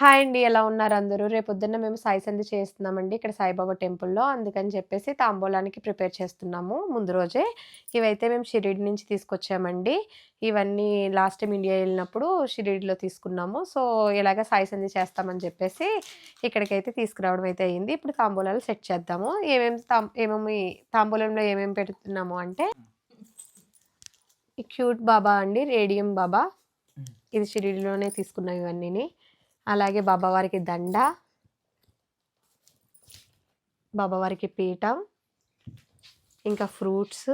Hi అండి. ఎలా ఉన్నారు అందరూ? రేపొద్దున్న మేము సాయి సంధి చేస్తున్నామండి ఇక్కడ సాయిబాబా టెంపుల్‌లో. అందుకని చెప్పేసి తాంబూలానికి ప్రిపేర్ చేస్తున్నాము ముందు రోజే. ఇవైతే మేము షిరిడి నుంచి తీసుకొచ్చామండి. ఇవన్నీ లాస్ట్ టైమ్ ఇండియా ఎళ్ళినప్పుడు షిరిడిలో తీసుకున్నాము. సో, ఇలాగ సాయి సంధి చేస్తామని చెప్పేసి ఇక్కడికైతే తీసుకురావడం అయితే అయింది. ఇప్పుడు తాంబూలాలు సెట్ చేద్దాము. ఏమేమి తాం ఏమేమి తాంబూలంలో ఏమేమి పెడుతున్నాము అంటే క్యూట్ బాబా అండి. రేడియం బాబా. ఇది షిరిడిలోనే తీసుకున్నాం ఇవన్నీని. అలాగే బాబావారికి దండ. బాబావారికి పీఠ. ఇంకా ఫ్రూట్స్.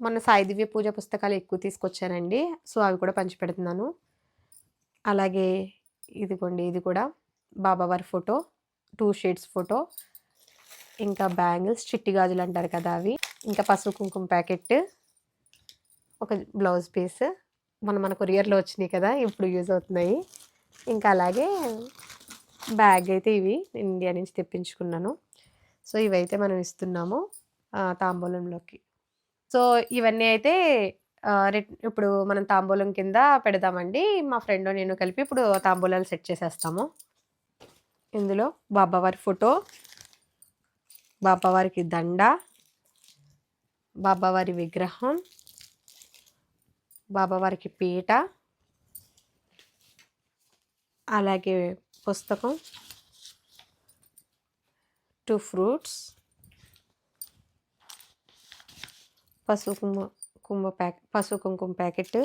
మొన్న సాయి దివ్య పూజ పుస్తకాలు ఎక్కువ తీసుకొచ్చానండి. సో, అవి కూడా పంచిపెడుతున్నాను. అలాగే ఇదిగోండి ఇది కూడా బాబావారి ఫోటో. Two shades photo. ఇంకా బ్యాంగిల్స్ చిట్టి గాజులు అంటారు కదా అవి. ఇంకా పసుపు కుంకుమ ప్యాకెట్. ఒక బ్లౌజ్ పీస్. మొన్న మన కొరియర్‌లో వచ్చినాయి కదా! ఇప్పుడు యూజ్ అవుతున్నాయి. ఇంకా అలాగే బ్యాగ్ అయితే ఇవి నేను ఇండియా నుంచి తెప్పించుకున్నాను. సో, ఇవైతే మనం ఇస్తున్నాము తాంబూలంలోకి. సో, ఇవన్నీ అయితే ఇప్పుడు మనం తాంబూలం కింద పెడదామండి. మా ఫ్రెండ్ నేను కలిపి ఇప్పుడు తాంబూలాలు సెట్ చేసేస్తాము. ఇందులో బాబావారి ఫోటో. బాబావారికి దండ. బాబావారి విగ్రహం. బాబావారికి పీట. అలాగే పుస్తకం. Two fruits. పసుపు కుంభ కుంభ ప్యాక్ పసుపు కుంకుమ ప్యాకెట్.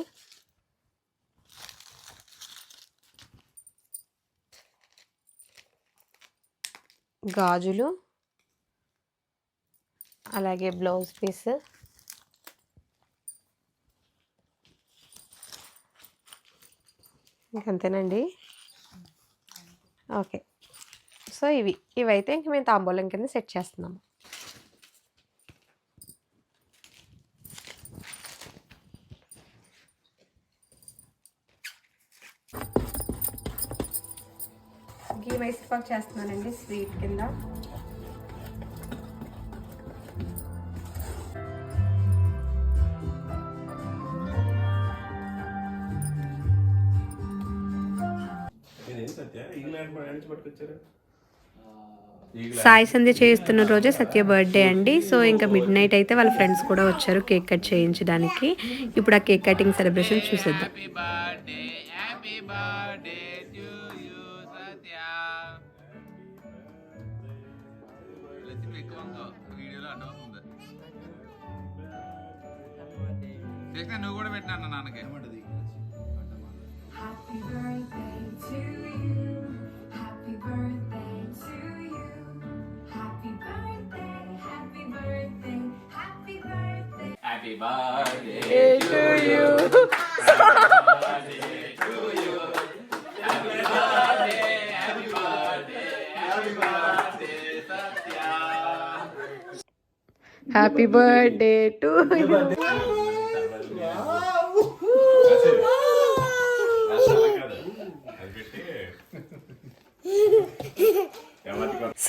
గాజులు. అలాగే బ్లౌజ్ పీస్. ఇంకంతేనండి. ఓకే. సో, ఇవి. ఇవైతే ఇంక మేము తాంబూలం కింద సెట్ చేస్తున్నాము. ఘీ వైస్ పాక్ చేస్తున్నానండి స్వీట్ కింద. సాయి సంధ్య చేస్తున్న రోజే సత్య బర్త్‌డే అండి. సో, ఇంకా మిడ్‌నైట్ అయితే వాళ్ళ ఫ్రెండ్స్ కూడా వచ్చారు కేక్ కట్ చేయించడానికి. ఇప్పుడు ఆ కేక్ కటింగ్ సెలబ్రేషన్ చూసేద్దాం. Birthday, happy birthday to you, Satya. Lakshmi Happy birthday to you. Happy birthday happy birthday, happy birthday to you. Happy birthday, happy birthday, happy birthday, Satya. Happy birthday to you.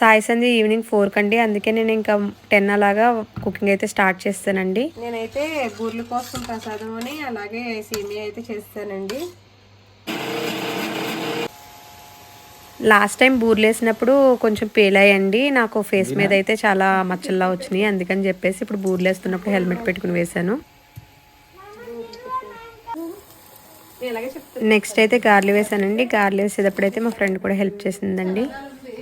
Sai Sandhya evening four కండి అందుకే నేను ఇంకా ten అలాగా cooking అయితే start చేస్తానండి. నేనైతే బూర్ల కోసం ప్రసాదం అని అలాగే సేమియా అయితే చేస్తానండి. లాస్ట్ టైం బూర్లు వేసినప్పుడు కొంచెం పేలాయండి. నాకు ఫేస్ మీద అయితే చాలా మచ్చల్లా వచ్చినాయి. అందుకని చెప్పేసి ఇప్పుడు బూర్లు వేస్తున్నప్పుడు హెల్మెట్ పెట్టుకుని వేశాను. నెక్స్ట్ అయితే గార్లు వేసానండి గార్లు వేసేటప్పుడు అయితే మా ఫ్రెండ్ కూడా హెల్ప్ చేసిందండి.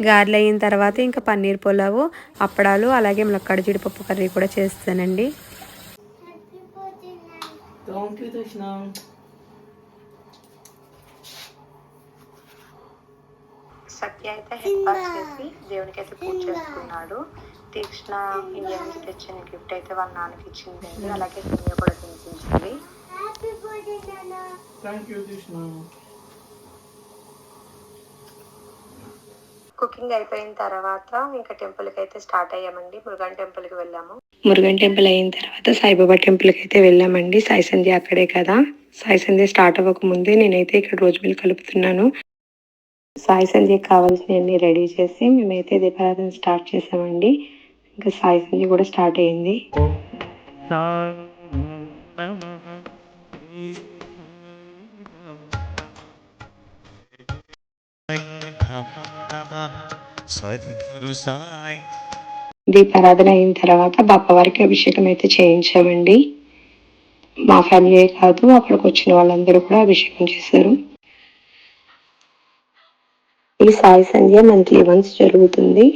గార్లు అయిన తర్వాత ఇంకా పన్నీర్ పులావు అప్పడాలు అలాగే ములక్కాడ జీడిపప్పు కర్రీ కూడా చేస్తానండి. సత్య అయితే హెడ్ వాష్ చేసి దేవునికి అయితే పూజ చేసుకున్నాడు. తీక్షణ ఇండియా నుంచి తెచ్చిన గిఫ్ట్ అయితే వాళ్ళ నాన్నకి ఇచ్చిందండి. అలాగే సినిమా కూడా తినిపించింది. కుకింగ్ అయిపోయిన తర్వాత ఇంకా టెంపుల్కి అయితే స్టార్ట్ అయ్యామండి. మురుగన్ టెంపుల్కి వెళ్ళాము. మురుగన్ టెంపుల్ అయిన తర్వాత సాయిబాబా టెంపుల్కి అయితే వెళ్ళామండి. సాయి సంధ్య అక్కడే కదా. సాయి సంధ్య స్టార్ట్ అవ్వక ముందే నేనైతే ఇక్కడ రోజు బిల్ కలుపుతున్నాను. సాయి సంధ్యకి కావాల్సినవన్నీ రెడీ చేసి మేమైతే దీపారాధన స్టార్ట్ చేసామండి. ఇంకా సాయి సంధ్య కూడా స్టార్ట్ అయింది. సద్గురు సాయి దీపారాధన అయిన తర్వాత బాపవారికి అభిషేకం అయితే చేయించామండి. మా ఫ్యామిలీ కాదు అక్కడికి వచ్చిన వాళ్ళందరూ కూడా అభిషేకం చేశారు. ఈ సాయి సంధ్య మంత్లీ వన్స్ జరుగుతుంది.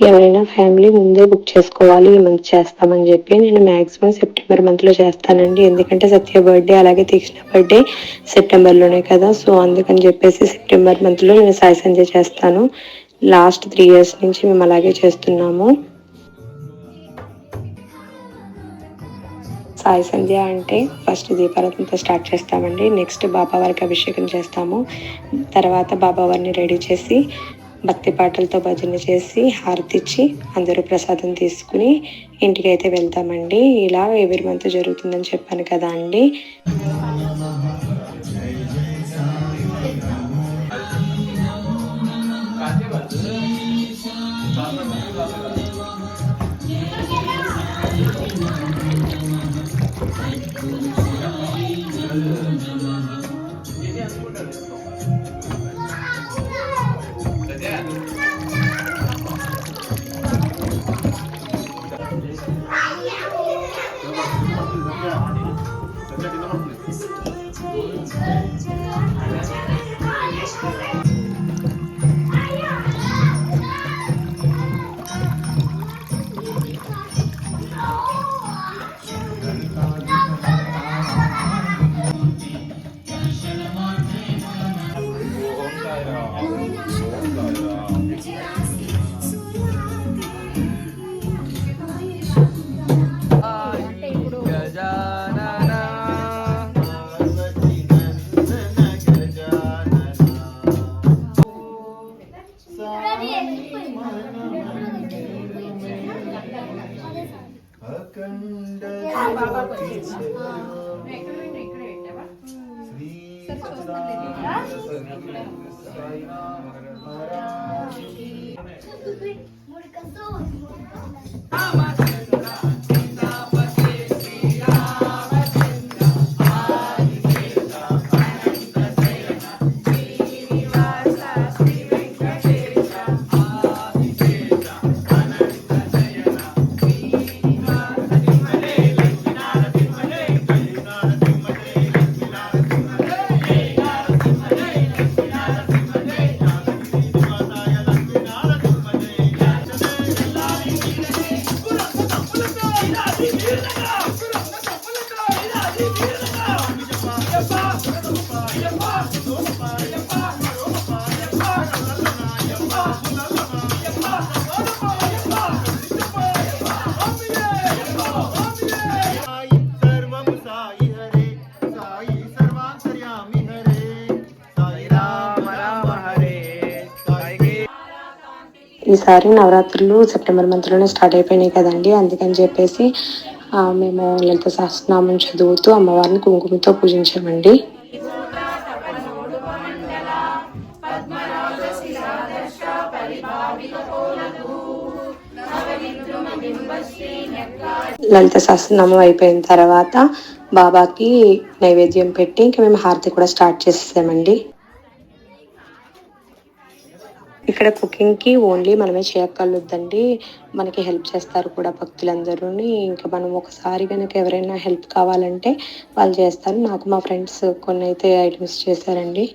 ఎవరైనా ఫ్యామిలీ ముందే బుక్ చేసుకోవాలి ఈ మంత్ చేస్తామని చెప్పి నేను మాక్సిమం సెప్టెంబర్ మంత్లో చేస్తానండి. ఎందుకంటే సత్య బర్త్డే అలాగే తీక్షణ బర్త్డే సెప్టెంబర్లోనే కదా. సో అందుకని చెప్పేసి సెప్టెంబర్ మంత్లో నేను సాయి సంధ్య చేస్తాను. లాస్ట్ త్రీ ఇయర్స్ నుంచి మేము అలాగే చేస్తున్నాము. సాయి సంధ్య అంటే ఫస్ట్ దీపారాధనతో స్టార్ట్ చేస్తామండి. నెక్స్ట్ బాబా వారికి అభిషేకం చేస్తాము. తర్వాత బాబా వారిని రెడీ చేసి భక్తి పాటలతో భజన చేసి హారతి ఇచ్చి అందరూ ప్రసాదం తీసుకుని ఇంటికి అయితే వెళ్తామండి. ఇలా ఎవరి మంత్ జరుగుతుందని చెప్పాను కదా అండి. సాయి ఈసారి నవరాత్రులు సెప్టెంబర్ మంత్లోనే స్టార్ట్ అయిపోయినాయి కదండి. అందుకని చెప్పేసి మేము లలిత సహస్రనామం చదువుతూ అమ్మవారిని కుంకుమతో పూజించామండి. లలిత సహస్రనామం అయిపోయిన తర్వాత బాబాకి నైవేద్యం పెట్టి ఇంకా మేము హారతి కూడా స్టార్ట్ చేసేసామండి. ఇక్కడ కుకింగ్కి ఓన్లీ మనమే చేయగలొద్దండి మనకి హెల్ప్ చేస్తారు కూడా భక్తులందరూ ఇంకా మనం ఒకసారి కనుక ఎవరైనా హెల్ప్ కావాలంటే వాళ్ళు చేస్తారు. నాకు మా ఫ్రెండ్స్ కొన్ని అయితే ఐటమ్స్ చేశారండి.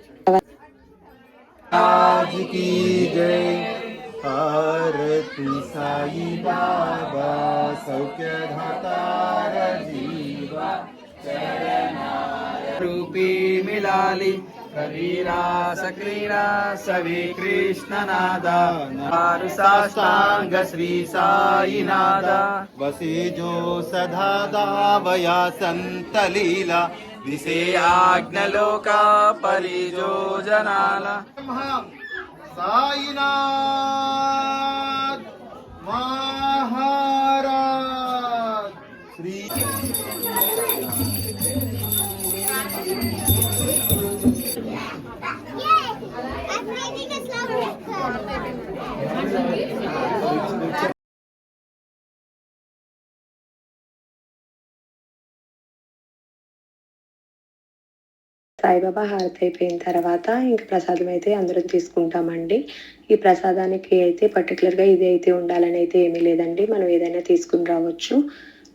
रूपी मिलाली। कवीरा सक्रीरा सवि कृष्णनादा। नारुसाष्टाङ्ग श्री सायिनादा वसेजो सदा दावया सन्तलीला। दिशे लोका परिजो जनाला सायिना సాయిబాబా హారతి అయిపోయిన తర్వాత ఇంకా ప్రసాదం అయితే అందరం తీసుకుంటామండి. ఈ ప్రసాదానికి అయితే పర్టికులర్గా ఇది అయితే ఉండాలని అయితే ఏమీ లేదండి. మనం ఏదైనా తీసుకుని రావచ్చు.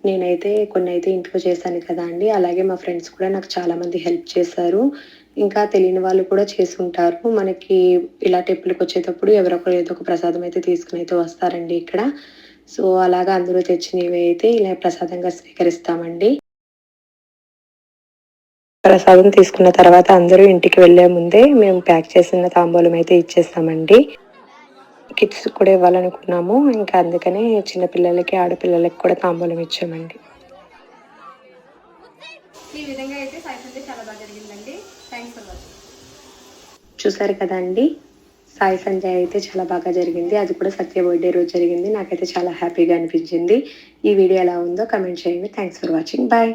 నేనైతే కొన్ని అయితే ఇంట్లో చేశాను కదా అండి. అలాగే మా ఫ్రెండ్స్ కూడా నాకు చాలామంది హెల్ప్ చేశారు. ఇంకా తెలియని వాళ్ళు కూడా చేసి ఉంటారు. మనకి ఇలా టెంపుల్కి వచ్చేటప్పుడు ఎవరొకరు ఏదో ఒక ప్రసాదం అయితే తీసుకుని అయితే వస్తారండి ఇక్కడ. సో అలాగా అందరూ తెచ్చినవి అయితే ఇలా ప్రసాదంగా స్వీకరిస్తామండి. ప్రసాదం తీసుకున్న తర్వాత అందరూ ఇంటికి వెళ్ళే ముందే మేము ప్యాక్ చేసిన తాంబూలం అయితే ఇచ్చేస్తామండి. కిడ్స్ కూడా ఇవ్వాలనుకున్నాము. ఇంకా అందుకనే చిన్నపిల్లలకి ఆడపిల్లలకి కూడా తాంబూలం ఇచ్చామండి. ఈ విధంగా అయితే సాయి సండే చాలా బాగా జరిగిందండి. థ్యాంక్స్ ఫర్ వాచింగ్ చూసారు కదా అండి? సాయి సంజయ్ అయితే చాలా బాగా జరిగింది. అది కూడా సత్య బర్త్డే రోజు జరిగింది. నాకైతే చాలా హ్యాపీగా అనిపించింది. ఈ వీడియో ఎలా ఉందో కమెంట్ చేయండి. Thanks for watching bye